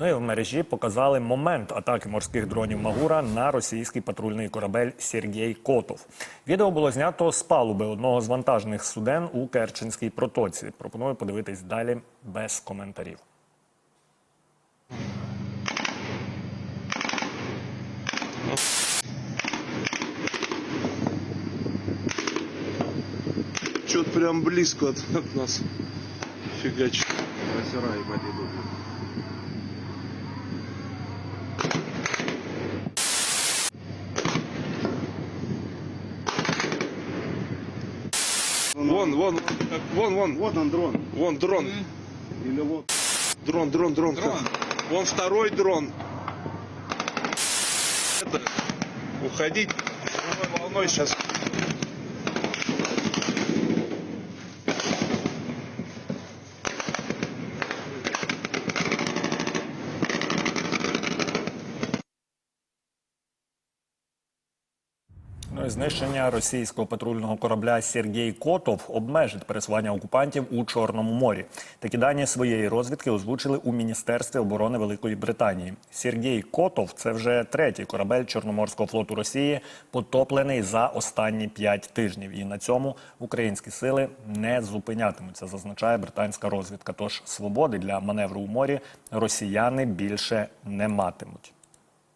Ну і в мережі показали момент атаки морських дронів Магура на російський патрульний корабель Сергій Котов. Відео було знято з палуби одного з вантажних суден у Керченській протоці. Пропоную подивитись далі без коментарів. Что-то прям близко от, от нас фигачит. Красера ебать идут. Вон, вон, вон, вон, Вот он дрон. вон дрон. Или вот. Дрон, дрон, дрон. Дрон. Вон второй дрон. Это, уходить волной сейчас. Знищення російського патрульного корабля Сергій Котов обмежить пересування окупантів у Чорному морі. Такі дані своєї розвідки озвучили у Міністерстві оборони Великої Британії. Сергій Котов це вже третій корабель Чорноморського флоту Росії, потоплений за останні п'ять тижнів. І на цьому українські сили не зупинятимуться, зазначає британська розвідка. Тож свободи для маневру у морі росіяни більше не матимуть.